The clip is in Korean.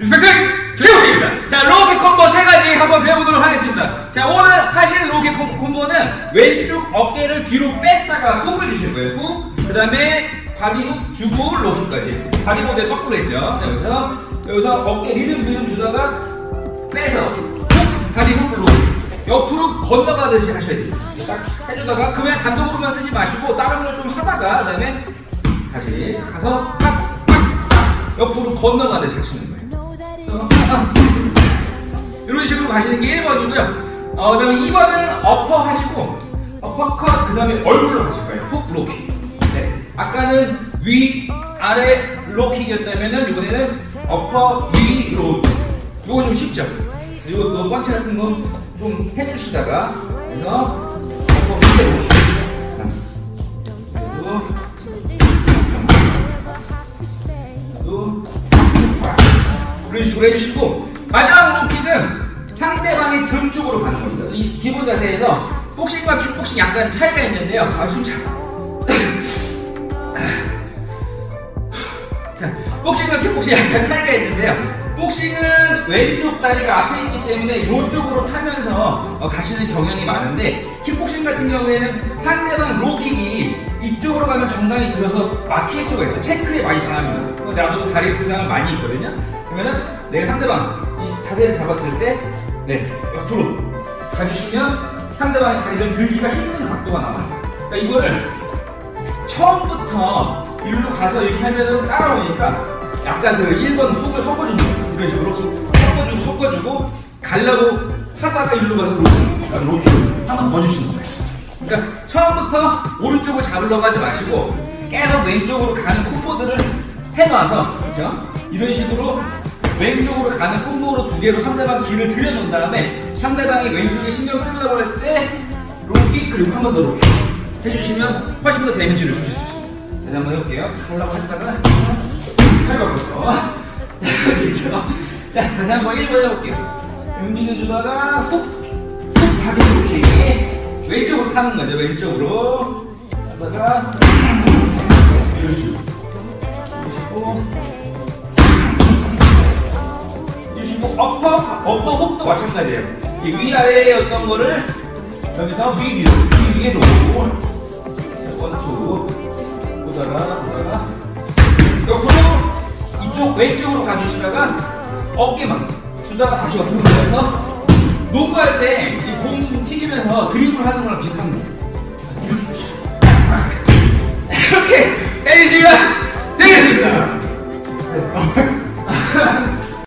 리스펙트 기호식입니다. 자, 로켓 콤보 세 가지 한번 배워보도록 하겠습니다. 자, 오늘 하실 로켓 콤- 콤보는 왼쪽 어깨를 뒤로 뺐다가 훅을 주실 거예요. 훅. 그 다음에 바디 훅 주고 로켓까지. 바디 모델 거꾸로 했죠. 네, 여기서, 여기서 어깨 리듬 리듬 주다가 빼서 훅, 바디 훅 로켓. 옆으로 건너가듯이 하셔야 돼요. 딱 해주다가 그냥 단독으로만 쓰지 마시고 다른 걸 좀 하다가 그 다음에 다시 가서 팍, 팍, 팍 옆으로 건너가듯이 하시는 거예요. 이런 식으로 가시는 게 1번이고요. 어, 그 다음에 2번은 어퍼 하시고, 어퍼컷, 그 다음에 얼굴로 가실 거예요. 훅 로킥. 네. 아까는 위, 아래 로킥이었다면은 이번에는 어퍼, 위, 로. 이거 좀 쉽죠? 이거 또 펀치 같은 거 좀 해주시다가, 그래서 식으로 해주시고 마지막 로킥은 상대방의 등 쪽으로 가는 겁니다. 이 기본 자세에서 복싱과 킥복싱 약간 차이가 있는데요. 아 숨차. 자, 복싱과 킥복싱 약간 차이가 있는데요. 복싱은 왼쪽 다리가 앞에 있기 때문에 이쪽으로 타면서 어, 가시는 경향이 많은데 킥복싱 같은 경우에는 상대방 로킥이 이쪽으로 가면 정강이 들어서 막힐 수가 있어요. 체크에 많이 당합니다. 어, 나도 다리 부상을 많이 있거든요. 그러면은 내가 상대방 이 자세를 잡았을 때 네, 옆으로 가주시면 상대방의 다리를 들기가 힘든 각도가 나와요. 그러니까 이거를 처음부터 일로 가서 이렇게 하면은 따라오니까 약간 그 1번 훅을 섞어주는 거예요. 이런 식으로 섞어주고 섞어주고 가려고 하다가 일로 가서 로킹, 로킹 한번 더 주시는 거예요. 그러니까 처음부터 오른쪽을 잡으려고 하지 마시고 계속 왼쪽으로 가는 콤보들을 해놔서 그렇죠? 이런 식으로 왼쪽으로 가는 콤보로 두 개로 상대방 길을 들여놓은 다음에 상대방이 왼쪽에 신경 쓰려고 할 때 로킥 그리고 한 번 더 로킥 해주시면 훨씬 더 데미지를 주실 수 있습니다. 다시 한번 해볼게요. 하려고 했다가 팔바부터 여기서 자 다시 한번 1번 해볼게요. 움직여주다가 훅, 훅 바디 로킥 왼쪽으로 타는 거죠. 왼쪽으로 하다가 이런 식으로 마찬가지예요. 이 위아래의 어떤 거를 여기서 위 위로 위 위에 놓고 원투 보다가 보다가 옆으로 이쪽 왼쪽으로 가주시다가 어깨만 주다가 다시 옆으로 가서 농구할 때 이 공 튀기면서 드리블 하는 거랑 비슷한 거예요. 이렇게 해주시면